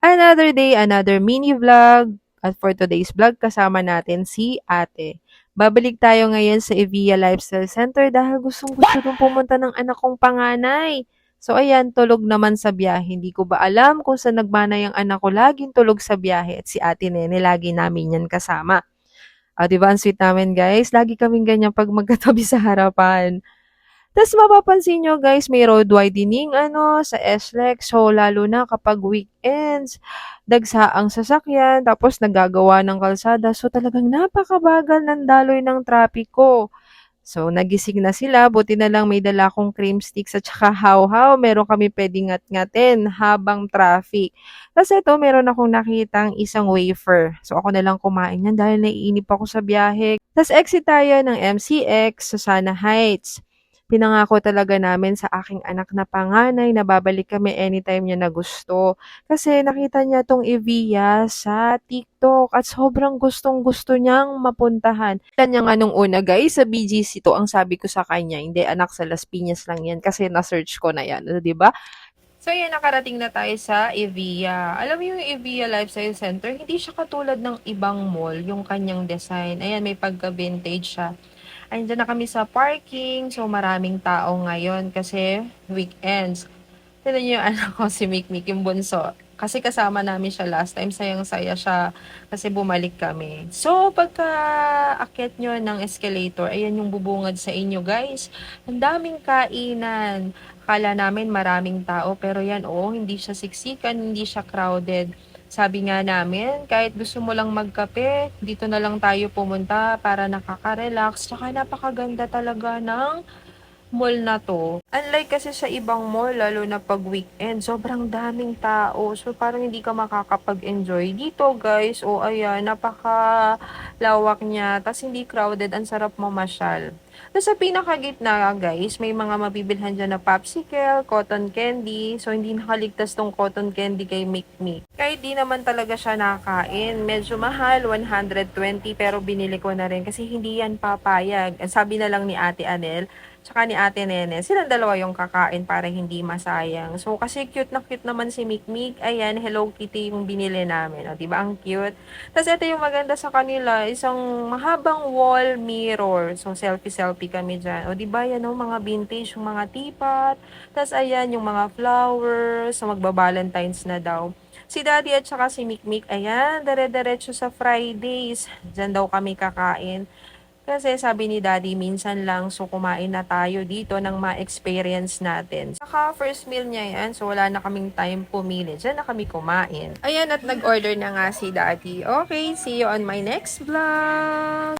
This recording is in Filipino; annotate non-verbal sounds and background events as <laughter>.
Another day, another mini vlog. At for today's vlog, kasama natin si ate. Babalik tayo ngayon sa Evia Lifestyle Center dahil gustong gusto kong pumunta ng anak kong panganay. So ayan, tulog naman sa biyahe. Hindi ko ba alam kung saan nagmana yung anak ko laging tulog sa biyahe at si ate Nene lagi namin yan kasama. Ah, di ba ang sweet namin guys? Lagi kaming ganyan pag magkatabi <laughs> sa harapan. Tapos mapapansin nyo guys, may road widening ano, sa SLEX. So, lalo na kapag weekends, dagsa ang sasakyan, tapos nagagawa ng kalsada. So, talagang napakabagal ng daloy ng trapiko. So, nagising na sila. Buti na lang may dala akong cream sticks at saka how-how. Meron kami pwedeng ngat-ngatin habang traffic. Tapos ito, meron akong nakitang isang wafer. So, ako na lang kumain yan dahil naiinip ako sa biyahe. Tapos exit tayo ng MCX sa Sana Heights. Pinangako talaga namin sa aking anak na panganay na babalik kami anytime niya na gusto. Kasi nakita niya tong Evia sa TikTok at sobrang gustong gusto niyang mapuntahan. Kanya nga nung una guys, sa BGC to ang sabi ko sa kanya, hindi anak sa Las Piñas lang yan kasi na-search ko na yan, di ba? So, yan, nakarating na tayo sa Evia. Alam mo yung Evia Lifestyle Center, hindi siya katulad ng ibang mall, yung kanyang design. Ayan, may pagka-vintage siya. Andiyan na kami sa parking, so maraming tao ngayon kasi weekends. Tignan niyo yung <laughs> anak ko, si Mikmik, yung bunso. Kasi kasama namin siya last time, sayang-saya siya kasi bumalik kami. So, pagka akit nyo ng escalator, ayan yung bubungad sa inyo guys. Ang daming kainan. Kala namin maraming tao, pero yan, oh, hindi siya siksikan, hindi siya crowded. Sabi nga namin, kahit gusto mo lang magkape, dito na lang tayo pumunta para nakaka-relax. Tsaka napakaganda talaga ng mall na to. Unlike kasi sa ibang mall, lalo na pag weekend, sobrang daming tao. So, parang hindi ka makakapag-enjoy. Dito, guys, o oh, ayan, napaka lawak niya. Tapos, hindi crowded. Ang sarap mamasyal. Tapos, sa pinakagitna, guys, may mga mabibilhan dyan na popsicle, cotton candy. So, hindi nakaligtas tong cotton candy kay Make Me. Kahit di naman talaga siya nakain. Medyo mahal, 120, pero binili ko na rin kasi hindi yan papayag. Sabi na lang ni Ate Anel, tsaka ni Ate Nene, silang dalawa yung kakain para hindi masayang. So, kasi cute na cute naman si Mikmik. Ayan, Hello Kitty yung binili namin. O, diba? Ang cute. Tapos, ito yung maganda sa kanila, isang mahabang wall mirror. So, selfie-selfie kami dyan. O, diba? Yan o, mga vintage, yung mga tipat. Tapos, ayan, yung mga flowers. So, magba-valentines na daw. Si Daddy at saka si Mikmik, ayan, dare-diretso sa Fridays. Diyan daw kami kakain. Kasi sabi ni Daddy, minsan lang, so kumain na tayo dito ng ma-experience natin. Saka first meal niya yan, so wala na kaming time pumili. Diyan na kami kumain. Ayan, at nag-order na nga si Daddy. Okay, see you on my next vlog!